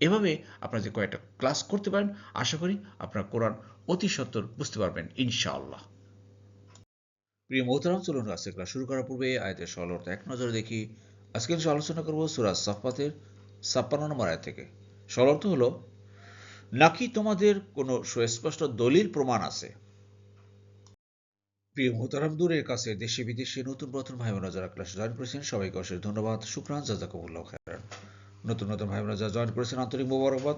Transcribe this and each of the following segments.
এভাবে আপনারা যে কয়েকটা ক্লাস করতে পারেন, আশা করি আপনারা কোরআন অতি সত্তর বুঝতে পারবেন, ইনশাআল্লাহ। প্রিয় মোহতারাম, চলুন আজকে ক্লাস শুরু করার পূর্বে আয়তের সরল অর্থ এক নজরে দেখি। আজকে আমি আলোচনা করব সুরাজ সাফাতের ছাপ্পান্ন নম্বর আয় থেকে। সরল হলো, নাকি তোমাদের কোনো সুস্পষ্ট দলিল প্রমাণ আছে? প্রিয় মোহতারাম, দূরের কাছে দেশে বিদেশে নতুন প্রথম ভাই বোনেরা যারা ক্লাস জয়েন করেছেন, সবাইকে অশেষ ধন্যবাদ। শুক্রান, জাজাকুমুল্লাহ খায়রান। নতুন নতুন ভাই বোনেরা যারা জয়েন করেছেন, আন্তরিক মোবারকবাদ।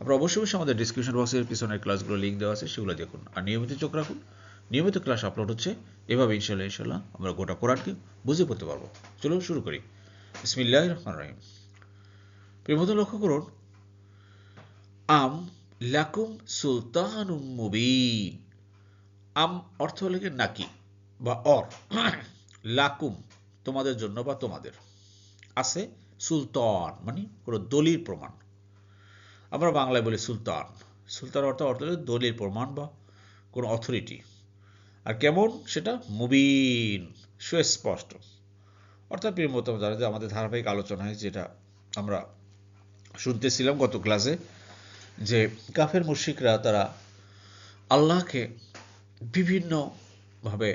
আপনারা অবশ্যই অবশ্যই আমাদের ডিসক্রিপশন বক্সের পিছনের ক্লাসগুলো লিঙ্ক দেওয়া আছে, সেগুলো দেখুন। আর নিয়মিত চোখ রাখুন। নিয়মিত ক্লাস আপলোড হচ্ছে। এভাবে ইনশাল্লাহ ইনশাল্লাহ আমরা গোটা কোরআনকে বুঝে পড়তে পারব। চলুন শুরু করি। বিসমিল্লাহ রহমান রহিম। প্রেমত লক্ষ্য করুন। আম লাকুম সুলতান মুবিন। আম অর্থ কি? নাকি বা অর। লাকুম তোমাদের জন্য বা তোমাদের। আছে সুলতান মানে কোনো দলিল প্রমাণ। আমরা বাংলায় বলি সুলতান। সুলতান অর্থ অর্থ দলিল প্রমাণ বা কোনো অথরিটি আর কেমন? সেটা মুবিন, সুস্পষ্ট। অর্থাৎ প্রিয় মতো যারা যে আমাদের ধারাবাহিক আলোচনায় যেটা আমরা শুনতেছিলাম গত ক্লাসে, যে কাফের মুশিকরা তারা আল্লাহকে বিভিন্নভাবে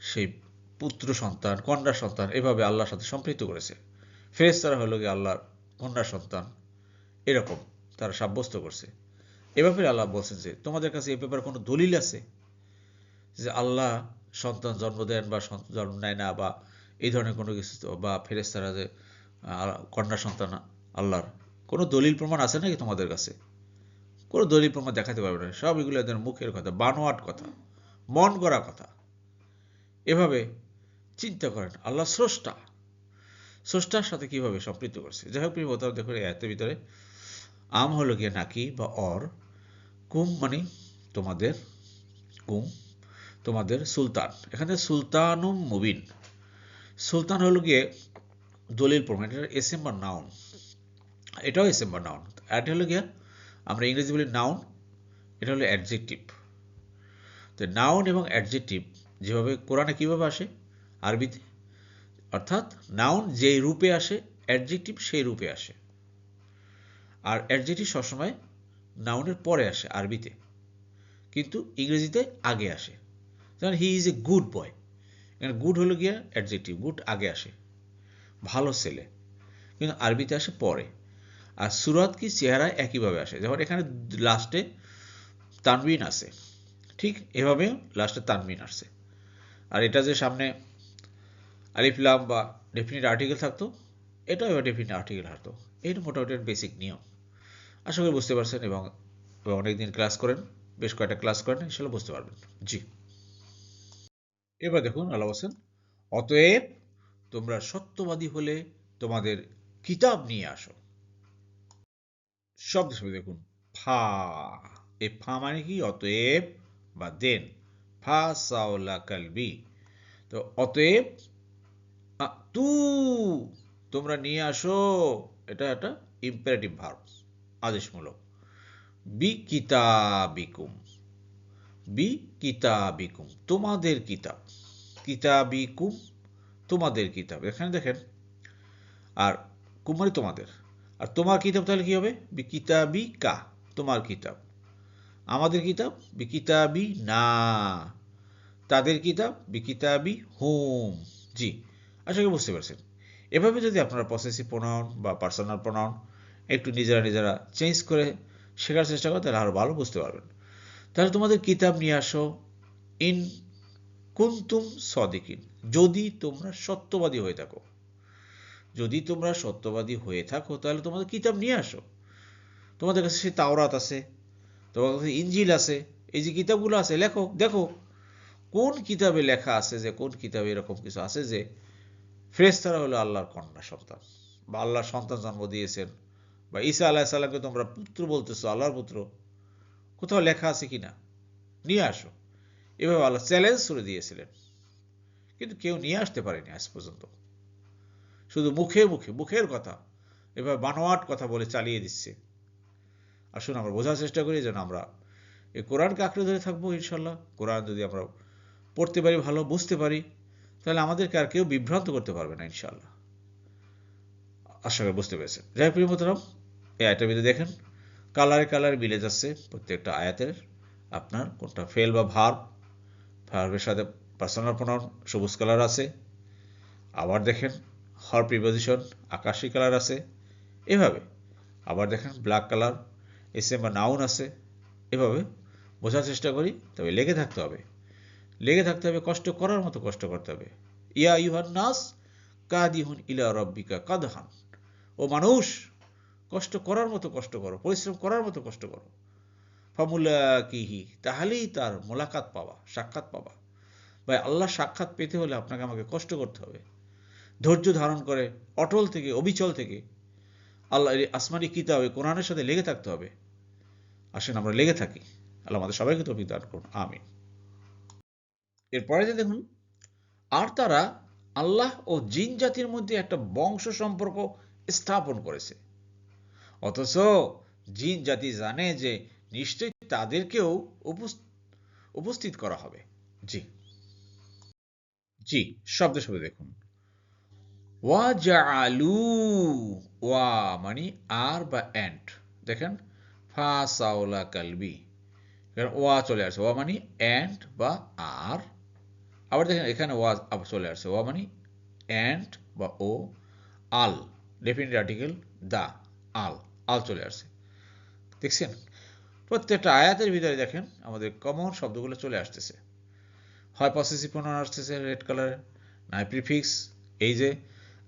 সেই পুত্র সন্তান, কন্যা সন্তান এভাবে আল্লাহর সাথে সম্পৃক্ত করেছে। ফেরেস তারা হলো গিয়ে আল্লাহর কন্যা সন্তান। এরকম তারা সাব্যস্ত করছে। এ ব্যাপারে আল্লাহ বলছেন যে, তোমাদের কাছে এ ব্যাপারে কোনো দলিল আছে? যে আল্লাহ সন্তান জন্ম দেন বা জন্ম নেয় না বা এই ধরনের কোনো কিছু বা ফেরেস্তারা যে কন্যা সন্তান আল্লাহর কোনো দলিল প্রমাণ আছে নাকি তোমাদের কাছে? কোনো দলিল প্রমাণ দেখাতে পারবে না। সব এগুলো এদের মুখের কথা, বানোয়াট কথা, মন করা কথা। এভাবে চিন্তা করেন, আল্লাহ স্রষ্টা। স্রষ্টার সাথে কীভাবে সম্পৃক্ত করছে? যাই হোক, প্রিয় বোতাম দেখুন এতের ভিতরে, আম হলো গিয়ে নাকি বা অর, কুম মানে তোমাদের, কুম তোমাদের সুলতান। এখানে সুলতানুম মুবিন। সুলতান হলো গিয়ে দলিল প্রমাণ, এটা এসএম বা নাউন এটাও এসএম বা নাউন এটা হলো গিয়ে, আমরা ইংরেজি বলি নাউন এটা হলো অ্যাডজেক্টিভ তো নাউন এবং অ্যাডজেক্টিভ যেভাবে কোরআনে কীভাবে আসে? আরবিতে। অর্থাৎ নাউন যেই রূপে আসে অ্যাডজেক্টিভ সেই রূপে আসে। আর অ্যাডজেক্টিভ সবসময় নাউনের পরে আসে, আরবিতে। কিন্তু ইংরেজিতে আগে আসে। যেমন he is a good boy এখানে গুড হলো গিয়া অ্যাডজেক্টিভ গুড আগে আসে। ভালো ছেলে। কিন্তু আরবিতে আসে পরে। আর সুরাত কি চেহারা একইভাবে আসে। যেমন এখানে লাস্টে তানবিন আসে ঠিক এভাবে লাস্টে তানবিন আসছে। আর এটা যে সামনে আলিফলাম বা ডেফিনিট আর্টিকেল থাকতো, এটাও এবার ডেফিনিট আর্টিকেল থাকতো এটা মোটামুটি বেসিক নিয়ম। আশা করি বুঝতে পারছেন এবং অনেকদিন ক্লাস করেন, বেশ কয়েকটা ক্লাস করেন সেগুলো বুঝতে পারবেন। জি। এবার দেখুন, আল্লাহ বলছেন, অতএব তোমরা সত্যবাদী হলে তোমাদের কিতাব নিয়ে আসো। শব্দ শব্দ দেখুন, ফা। এ ফা মানে কি? অতএব বা দেন। ফা সাওলা কালবি তো অতএব তু, তোমরা নিয়ে আসো। এটা একটা ইম্পারেটিভ ভার্ব আদেশমূলক। বি কিতাবিকুম বি কিতাবিকুম তোমাদের কিতাব। কিতাবিকুম, তোমাদের কিতাব। এখানে দেখেন, আর কুমারী তোমাদের। আর তোমার কিতাব তাহলে কি হবে? বি কিতাবি কা তোমার কিতাব। আমাদের কিতাব বি কিতাবি না তাদের কিতাব বি কিতাবি হুম জি। আশা করি বুঝতে পারছেন। এভাবে যদি আপনারা পসেসিভ প্রোনাউন বা পার্সোনাল প্রোনাউন একটু নিজেরা নিজেরা চেঞ্জ করে শেখার চেষ্টা করেন, তাহলে আরও ভালো বুঝতে পারবেন। তাহলে তোমাদের কিতাব নিয়ে আসো। ইন কুন্তুম সদিকিন, যদি তোমরা সত্যবাদী হয়ে থাকো। যদি তোমরা সত্যবাদী হয়ে থাকো, তাহলে তোমাদের কিতাব নিয়ে আসো। তোমাদের কাছে সে তাওরাত আছে তোমার কাছে ইঞ্জিল আছে, এই যে কিতাবগুলো আছে, লেখো, দেখো। কোন কিতাবে লেখা আছে যে, কোন কিতাবে এরকম কিছু আছে যে ফেরেস্তারা হলো আল্লাহর কন্যা সন্তান, বা আল্লাহর সন্তান জন্ম দিয়েছেন, বা ঈসা আল্লাহ সাল্লামকে তোমরা পুত্র বলতেছো, আল্লাহর পুত্র। কোথাও লেখা আছে কি না নিয়ে আসো। এভাবে আল্লাহ চ্যালেঞ্জ করে দিয়েছিলেন। কিন্তু কেউ নিয়ে আসতে পারেনি আজ পর্যন্ত। শুধু মুখে মুখে, মুখের কথা, এভাবে বানোয়াট কথা বলে চালিয়ে দিচ্ছে। আসুন আমরা বোঝার চেষ্টা করি যেন আমরা এই কোরআনকে আঁকড়ে ধরে থাকব ইনশাল্লাহ কোরআন যদি আমরা পড়তে পারি, ভালো বুঝতে পারি তাহলে আমাদেরকে আর কেউ বিভ্রান্ত করতে পারবে না ইনশাল্লাহ আশা করি বুঝতে পেরেছেন। যাই প্রিয় মতরাম এই আয়টার ভিতরে দেখেন, কালারে কালারে মিলে যাচ্ছে প্রত্যেকটা আয়াতের। আপনার কোনটা ফেল বা ভার্ব ভার্বের সাথে পার্সোনাল প্রোনাউন সবুজ কালার আছে। আবার দেখেন হর প্রিপোজিশন আকাশি কালার আছে। এভাবে। আবার দেখেন ব্ল্যাক কালার এসে বা নাউন আছে। এভাবে বোঝার চেষ্টা করি, তবে লেগে থাকতে হবে। লেগে থাকতে হবে, কষ্ট করার মতো কষ্ট করতে হবে। ইয়া ইউহান নাস, কাদিহুন ইলা রব্বিকা কাদহান। ও মানুষ, কষ্ট করার মতো কষ্ট করো, পরিশ্রম করার মতো কষ্ট করো। ফামুল্লা কিহি তাহলেই তার মোলাকাত পাওয়া সাক্ষাৎ পাওয়া ভাই আল্লাহ সাক্ষাৎ পেতে হলে আপনাকে আমাকে কষ্ট করতে হবে। ধৈর্য ধারণ করে, অটল থেকে, অবিচল থেকে আল্লাহ আসমানি কিতাবে কোরআনের সাথে লেগে থাকতে হবে। আসেন, আমরা লেগে থাকি। আল্লাহ আমাদের সবাইকে তো দান করুন। আমিন। এরপরে যে দেখুন, আর তারা আল্লাহ ও জিন জাতির মধ্যে একটা বংশ সম্পর্ক স্থাপন করেছে। অথচ জিন জাতি জানে যে নিশ্চয়ই তাদেরকেও উপস্থিত করা হবে। জি। জি, শব্দ শব্দ দেখুন। ওয়া জালু ওয়া মানে আর বা অ্যান্ট দেখেন ফা সাওলা কালবি ওয়া চলে আসছে ওয়া মানে অ্যান্ড বা আর। আবার দেখেন এখানে ওয়া চলে আসছে, ওয়া মানে অ্যান্ড বা ও, আল ডেফিনিট আর্টিকেল দা, আল আল চলে আসছে। দেখছেন? প্রত্যেকটা আয়াতের ভিতরে দেখেন আমাদের কমন শব্দগুলো চলে আসতেছে। হয় পসেসিভ প্রোনাউন আসতেছে রেড কালারের নাই প্রিফিক্স এই যে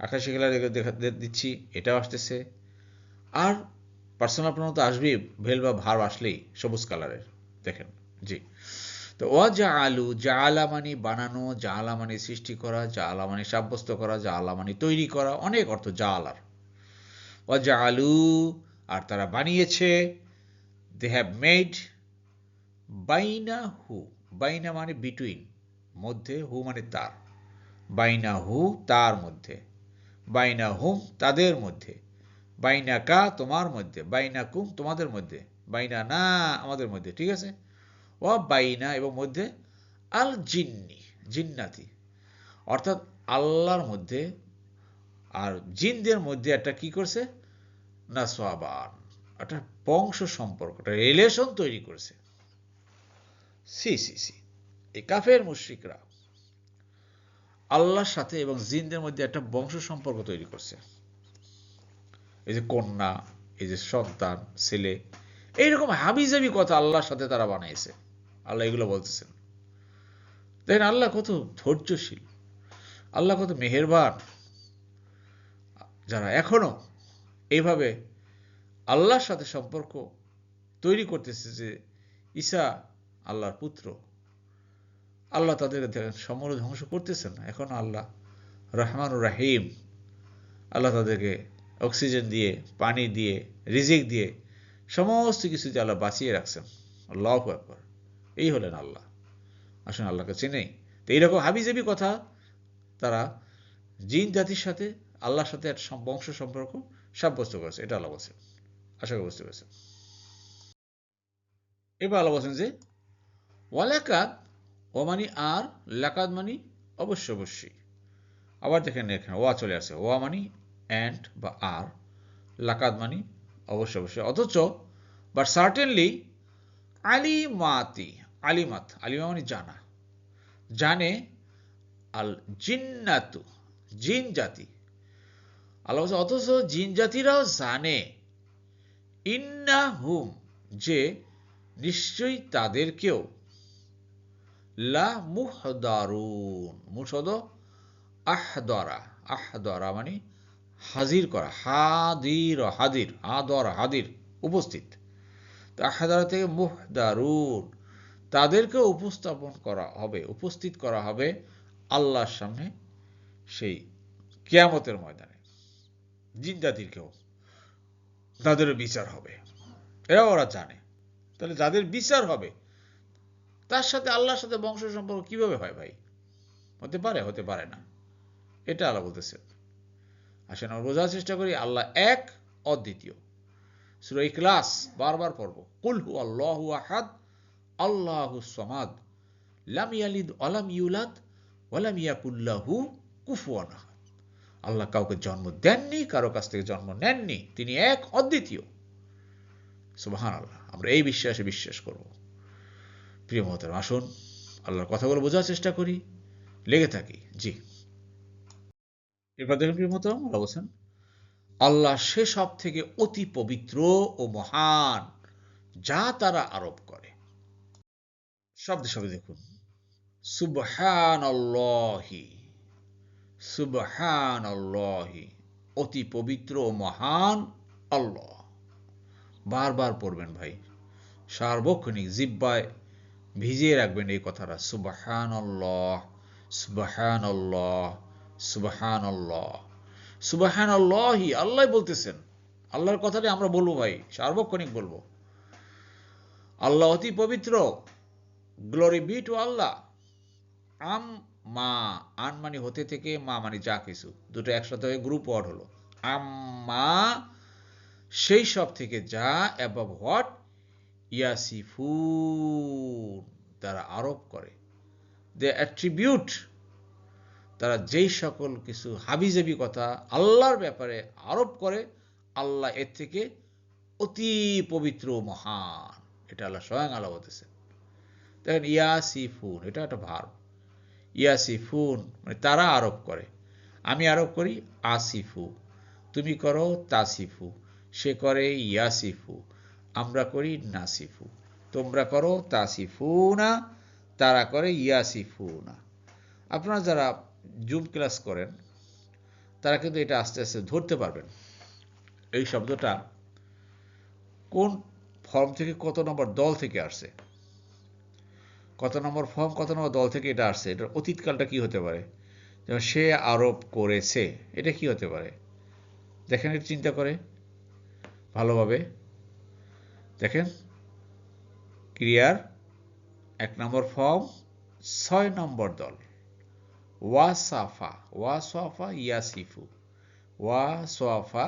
আকাশি কালার দেখা দিচ্ছি, এটাও আসতেছে। আর পার্সোনাল প্রোনাউন তো আসবেই, ভেল বা ভার আসলেই, সবুজ কালারের দেখেন, জি। তো ও যা আলু যা আলামানি বানানো যা আলামানি সৃষ্টি করা যা আলামানি সাব্যস্ত করা যা আলামানি তৈরি করা, অনেক অর্থ যা আলার ও যা আলু আর তারা বানিয়েছে দে হ্যাভ মেড বাইনা হু বাইনা মানে বিটুইন মধ্যে হু মানে তার। বাইনা হু তার মধ্যে বাইনা হুম তাদের মধ্যে বাইনা কা তোমার মধ্যে বাইনা কুম তোমাদের মধ্যে বাইনা না আমাদের মধ্যে, ঠিক আছে? ও বাইনা এবং মধ্যে আল জিন্নি, জিন্নাতি। অর্থাৎ আল্লাহর মধ্যে আর জিনদের মধ্যে একটা কি করছে? না সোয়াবান। একটা বংশ সম্পর্ক, একটা রিলেশন তৈরি করেছে। সি সি সি। এই কাফের মুশ্রিকরা আল্লাহর সাথে এবং জিনদের মধ্যে একটা বংশ সম্পর্ক তৈরি করছে। এই যে কন্যা, এই যে সন্তান, ছেলে, এইরকম হাবিজাবি কথা আল্লাহর সাথে তারা বানিয়েছে। আল্লাহ এগুলো বলতেছেন। দেখেন আল্লাহ কত ধৈর্যশীল, আল্লাহ কত মেহেরবান। যারা এখনও এইভাবে আল্লাহর সাথে সম্পর্ক তৈরি করতেছে যে ঈসা আল্লাহর পুত্র, আল্লাহ দেখেন সমর ধ্বংস করতেছেন না। এখন আল্লাহ রহমান রাহিম, আল্লাহ তাদেরকে অক্সিজেন দিয়ে, পানি দিয়ে, রিজিক দিয়ে সমস্ত কিছু দিয়ে আল্লাহ বাঁচিয়ে রাখছেন। আল্লাহ একবার এই হলেন আল্লাহ। আসুন আল্লাহকে চেনেই তো এইরকম হাবিজাবি কথা তারা জিন জাতির সাথে, আল্লাহর সাথে এক বংশ সম্পর্ক সাব্যস্ত করেছে। এটা আল্লাহ বলছেন। আশা করি বুঝতে পেরেছেন। এবার আল্লাহ বলছেন যে ওয়ালাকাত ও মানি আর লাকাত মানি অবশ্য অবশ্যই। আবার দেখেন এখানে ওয়া চলে আসে। ওয়া মানি অ্যান্ড বা আর, লাকাদ মানি অবশ্য অবশ্যই। অথচ বাট সার্টেনলি আলিমাতি আলিমাত, আলিমা মানে জানা। জানে আল জিন্নাতু, জিন জাতি। আল্লাহ অথচ জিন জাতিরাও জানে। ইন্না হুম, যে নিশ্চয়ই তাদেরকেও। লা মুহদারুন, মুসদ আহদরা। আহদরা মানে হাজির করা, হাদির হাদির আদর হাদির, উপস্থিত। তো আহদারা থেকে মুহদারুন তাদেরকে উপস্থাপন করা হবে, উপস্থিত করা হবে আল্লাহর সামনে সেই কিয়ামতের ময়দানে। জিন জাতিরকেও তাদেরও বিচার হবে। এরাও ওরা জানে। তাহলে যাদের বিচার হবে, তার সাথে আল্লাহর সাথে বংশ সম্পর্ক কীভাবে হয় ভাই? হতে পারে হতে পারে না। এটা আল্লাহ বলতেছেন আসেন আমরা বোঝার চেষ্টা করি, আল্লাহ এক অদ্বিতীয়। সুরা ইখলাস বারবার পড়ব। কুল হু আল্লাহু আহাদ আল্লাহু সমাদ। লাম ইয়ালিদ ওয়ালাম ইউলাদ ওয়ালাম ইয়াকুল্লাহু কুফুয়ান আল্লাহ কাউকে জন্ম দেননি, কারও কাছ থেকে জন্ম নেননি, তিনি এক অদ্বিতীয়। সুবাহান আল্লাহ আমরা এই বিশ্বাসে বিশ্বাস করব। প্রিয় মহতর আসুন, আল্লাহর কথাগুলো বোঝার চেষ্টা করি, লেগে থাকি। জি। এরপর দেখুন প্রিয় মহতরম বলছেন, আল্লাহ সে সব থেকে অতি পবিত্র ও মহান, যা তারা আরোপ করে। শব্দে শব্দে দেখুন। সুবহান আল্লাহি সুবহান আল্লাহি অতি পবিত্র মহান আল্লাহ। বারবার পড়বেন ভাই, সার্বক্ষণিক জিব্বায় ভিজিয়ে রাখবেন এই কথাটা সুবহান আল্লাহ সুবহান আল্লাহ সুবহান আল্লাহ সুবহান আল্লাহি আল্লাহ বলতেছেন, আল্লাহর কথাটি আমরা বলব ভাই, সার্বক্ষণিক বলব। আল্লাহ অতি পবিত্র গ্লোরি বি টু আল্লাহ আম মা আন মানে হতে থেকে, মা মানে যা কিছু। দুটো একসাথে হয়ে গ্রুপ ওয়ার্ড হলো। আম্মা সেই সব থেকে যা অ্যাবভ হোয়াট ইয়াসিফুন, তারা আরোপ করে। দে অ্যাট্রিবিউট তারা যেই সকল কিছু হাবিজাবি কথা আল্লাহর ব্যাপারে আরোপ করে, আল্লাহ এর থেকে অতি পবিত্র মহান। এটা আল্লাহ স্বয়ং আল্লাহ বলতেছেন দেখেন ইয়াসিফুন, এটা একটা ভার ইয়াসিফুন মানে তারা আরোপ করে। আমি আরোপ করি আসিফু। তুমি করো তাসিফু। সে করে ইয়াসিফু। আমরা করি নাসিফু। তোমরা করো তাসিফু না তারা করে ইয়াসিফু না আপনারা যারা জুম ক্লাস করেন, তারা কিন্তু এটা আস্তে আস্তে ধরতে পারবেন। এই শব্দটা কোন ফর্ম থেকে কত নম্বর দল থেকে আসছে? কত নম্বর ফর্ম কত নম্বর দল থেকে এটা আসছে, এটার অতীতকালটা কি হতে পারে? যেমন সে আরোপ করেছে, এটা কি হতে পারে? দেখেন একটু চিন্তা করে, ভালোভাবে। দেখেন ক্রিয়ার এক নম্বর ফর্ম ছয় নম্বর দল। ওয়া সাফা ওয়াসাফা ওয়াসাফা ইয়াসিফু সোয়াফা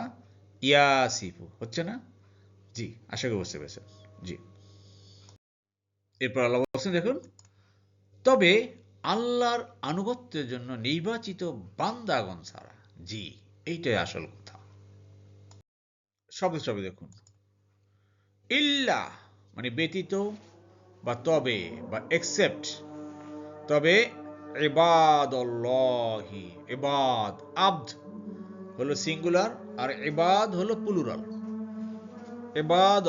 ইয়াসিফু। হচ্ছে না? জি, আশা করি বুঝতে পেরেছেন। জি। এরপর আল্লাহ বলছেন, দেখুন, তবে আল্লাহর আনুগত্যের জন্য নির্বাচিত বান্দাগণ ছাড়া জি, এইটাই আসল কথা। শব্দ শব্দ দেখুন, ইল্লা মানে ব্যতীত বা তবে বা একসেপ্ট তবে এবাদল্লাহি এবাদ আব্দ হলো সিঙ্গুলার আর এবাদ হলো প্লুরাল এবাদ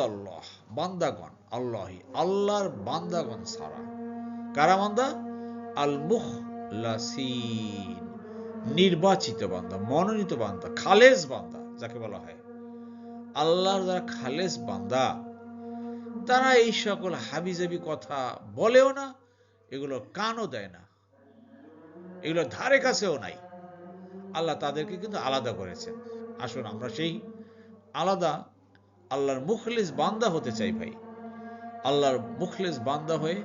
বান্দাগণ। আল্লাহি, আল্লাহর বান্দাগণ ছাড়া। কারা বান্দা? আল মুখলাসিন নির্বাচিত বান্দা, মনোনীত বান্দা খালেজ বান্দা, যাকে বলা হয়। আল্লাহর যারা খালেজ বান্দা, তারা এই সকল হাবিজাবি কথা বলেও না, এগুলো কানও দেয় না, এগুলো ধারে কাছেও নাই। আল্লাহ তাদেরকে কিন্তু আলাদা করেছেন। আসুন আমরা সেই আলাদা আল্লাহর মুখলিস বান্দা হতে চাই ভাই। আল্লাহর মুখলিস বান্দা হয়ে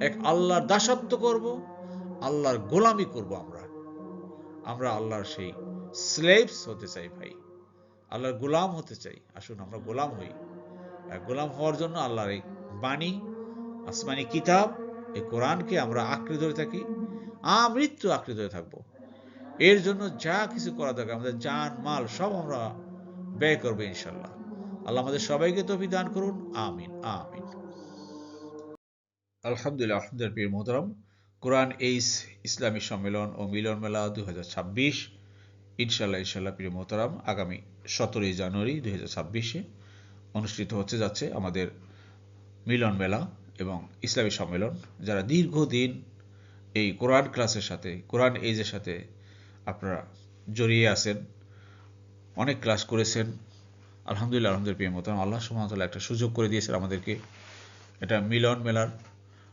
এক আল্লাহর দাসত্ব করব, আল্লাহর গোলামি করব আমরা। আমরা আল্লাহর সেই স্লেভস হতে চাই ভাই। আল্লাহর গোলাম হতে চাই। আসুন আমরা গোলাম হই। গোলাম হওয়ার জন্য আল্লাহর এই বাণী, আসমানি কিতাব, এই কোরআনকে আমরা আঁকড়ে ধরে থাকি। আমৃত্যু আঁকড়ে ধরে থাকব। এর জন্য যা কিছু করা দরকার, আমাদের জান, মাল সব আমরা ব্যয় করব ইনশাল্লাহ। আল্লাহ আমাদের সবাইকে তো দান করুন। আমিন আমিন। আলহামদুলিল্লাহ আলহামদুলিল্লাহ, পীর মোহতরম। কোরআন এইস ইসলামী সম্মেলন ও মিলন মেলা দুই হাজার ছাব্বিশ। ইনশাল্লাহ ইনশাল্লাহ প্রিয় মোহতারাম, আগামী সতেরোই জানুয়ারি দুই হাজার ছাব্বিশে অনুষ্ঠিত হচ্ছে, যাচ্ছে আমাদের মিলন মেলা এবং ইসলামী সম্মেলন। যারা দীর্ঘদিন এই কোরআন ক্লাসের সাথে, কোরআন এইজের সাথে আপনারা জড়িয়ে আছেন, অনেক ক্লাস করেছেন আলহামদুলিল্লাহ আলহামদুলিল্লাহ, প্রিয় মতো আল্লাহ সুমতলা একটা সুযোগ করে দিয়েছেন আমাদেরকে। এটা মিলন মেলার।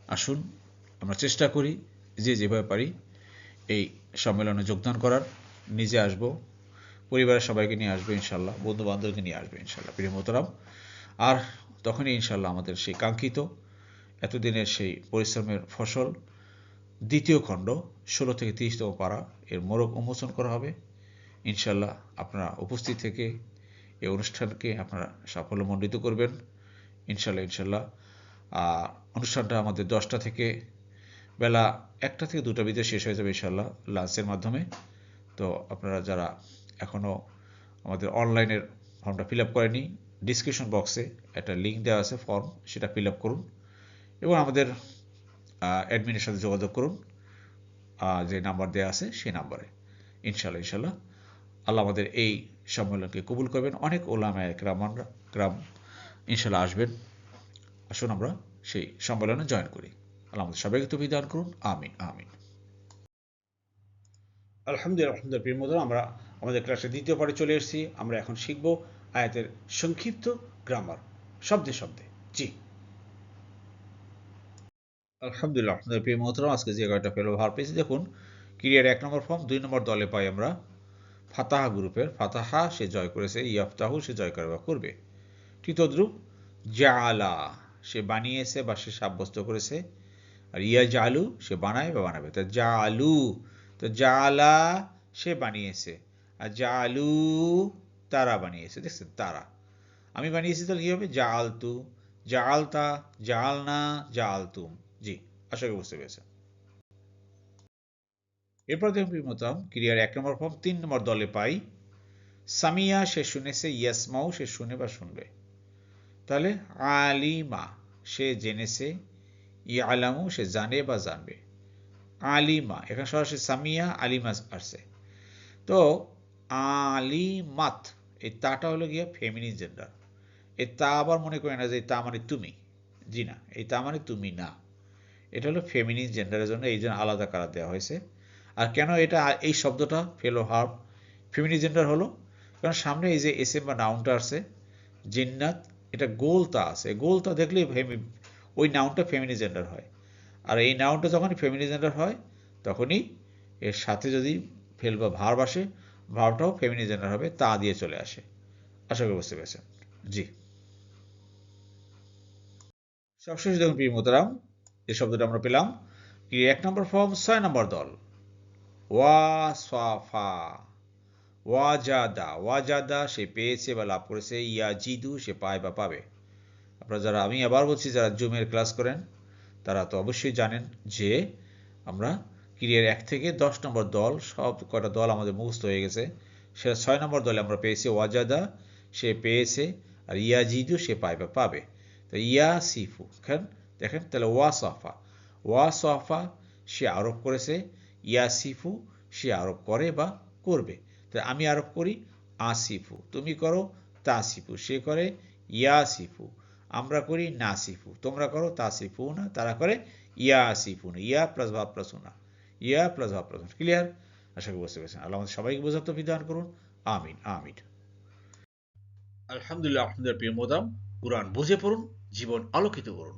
আসুন, আমরা চেষ্টা করি যে যেভাবে পারি এই সম্মেলনে যোগদান করার। নিজে আসব, পরিবারের সবাইকে নিয়ে আসবে ইনশাল্লাহ বন্ধু বান্ধবকে নিয়ে আসবে ইনশাল্লাহ প্রিয় মোতরাম আর তখনই ইনশাল্লাহ আমাদের সেই কাঙ্ক্ষিত, এতদিনের সেই পরিশ্রমের ফসল, দ্বিতীয় খণ্ড, ষোলো থেকে তিরিশতম পাড়া, এর মোরক উন্মোচন করা হবে। ইনশাল্লাহ আপনারা উপস্থিত থেকে এই অনুষ্ঠানকে আপনারা সাফল্যমণ্ডিত করবেন। ইনশাল্লাহ ইনশাল্লাহ অনুষ্ঠানটা আমাদের দশটা থেকে বেলা একটা থেকে দুটা ভিতরে শেষ হয়ে যাবে ইনশাল্লাহ লাঞ্চের মাধ্যমে। তো আপনারা যারা এখনও আমাদের অনলাইনের ফর্মটা ফিল আপ করেনি ডিসক্রিপশন বক্সে একটা লিঙ্ক দেওয়া আছে ফর্ম, সেটা ফিল আপ করুন এবং আমাদের অ্যাডমিনের সাথে যোগাযোগ করুন। যে নাম্বার দেওয়া আছে সেই নাম্বারে। ইনশাল্লাহ ইনশাল্লাহ আল্লাহ আমাদের এই সম্মেলনকে কবুল করবেন। অনেক ওলামায় গ্রাম গ্রাম ইনশাল্লাহ আসবেন। আসুন আমরা সেই সম্মেলনে জয়েন করি। আল্লাহ আমাদের সবাইকে তুমি দান করুন। আমিন আমিন। আলহামদুলিল্লাহ আলহামদুলিল্লাহ, প্রিয় মতো আমরা আমাদের ক্লাসে দ্বিতীয় পারে চলে এসেছি। আমরা এখন শিখব আয়াতের সংক্ষিপ্ত গ্রামার শব্দে শব্দে। জি। আলহামদুলিল্লাহ আপনাদের প্রিয় মোহতরম আজকে যে কয়টা পেল, ভার পেয়েছি, দেখুন ক্রিয়ার এক নম্বর ফর্ম দুই নম্বর দলে পাই আমরা। ফাতাহা গ্রুপের ফাতাহা সে জয় করেছে, ইয়াফতাহু সে জয় করে বা করবে। তৃতীয় জালা সে বানিয়েছে বা সে সাব্যস্ত করেছে। আর ইয়া জালু সে বানায় বা বানাবে। তা জালু তো জালা সে বানিয়েছে, আর জালু তারা বানিয়েছে। দেখছেন, তারা। আমি বানিয়েছি তাহলে কী হবে? জালতু জালতা জালনা জালতুম জি, আশা করি বুঝতে পেরেছেন। এরপর দেখুন মতাম ক্রিয়ার এক নম্বর ফর্ম তিন নম্বর দলে পাই। সামিয়া, সে শুনেছে ইয়াসমাও সে শুনে বা শুনবে। তাহলে আলিমা, সে জেনেছে, ইয়ালামু, সে জানে বা জানবে। আলিমা, এখানে সরাসরি সামিয়া, আলিমা আসছে। তো আলিমাত, এই তাটা হলো গিয়ে ফেমিনি জেন্ডার এই তা আবার মনে করে না যে তা মানে তুমি। জি না, এই তা মানে তুমি না। এটা হলো ফেমিনিন জেন্ডারের জন্য এই জন্য আলাদা কারা দেওয়া হয়েছে। আর কেন এটা এই শব্দটা ফেলো হার্ব? ফেমিনি জেন্ডার হলো, কারণ সামনে এই যে এস এম বা নাউনটা আছে, জিন্নাত, এটা গোলতা আছে। গোলতা দেখলেই ওই নাউনটা ফেমিনি জেন্ডার হয়। আর এই নাউনটা যখনই ফেমিনি জেন্ডার হয়, তখনই এর সাথে যদি ফেল বা ভার্ব আসে, ভার্বটাও ফেমিনি জেন্ডার হবে, তা দিয়ে চলে আসে। আশা করি বুঝতে পেরেছেন। জি। সবশেষে দেখুন প্রিয় মোতারাম যে শব্দটা আমরা পেলাম। কি এক নম্বর ফর্ম, ছয় নম্বর দল। ওয়া সাফা ওয়াজাদা ওয়াজাদা সে পেয়েছে বা লাভ করেছে ইয়া জিদু সে পায় বা পাবে আপনারা যারা আমি আবার বলছি যারা জুমের ক্লাস করেন তারা তো অবশ্যই জানেন যে আমরা ক্রিয়ার এক থেকে দশ নম্বর দল সব কটা দল আমাদের মুখস্থ হয়ে গেছে, সেটা ছয় নম্বর দলে আমরা পেয়েছি ওয়াজাদা সে পেয়েছে, আর ইয়া জিদু সে পায় বা পাবে। তো ইয়া সিফু দেখেন দেখেন, তাহলে ওয়া সফা ওয়া সফা সে আরোপ করেছে ইয়া সিফু সে আরোপ করে বা করবে। তাই আমি আরোপ করি আসিফু। তুমি করো তাসিফু, সে করে ইয়াসিফু। আমরা করি নাসিফু। তোমরা করো তাসিফু না তারা করে ইয়া আসিফু না ইয়া প্লাস ভাব প্লাস না ইয়া প্লাস ভাব প্লাস ক্লিয়ার আশা করি বুঝতে পেরেছেন। আল্লাহ আমাদের সবাইকে বোঝার তো বিধান করুন। আমিন আমিন। আলহামদুলিল্লাহ আপনাদের প্রিয় মোদাম, কোরআন বুঝে পড়ুন, জীবন আলোকিত করুন।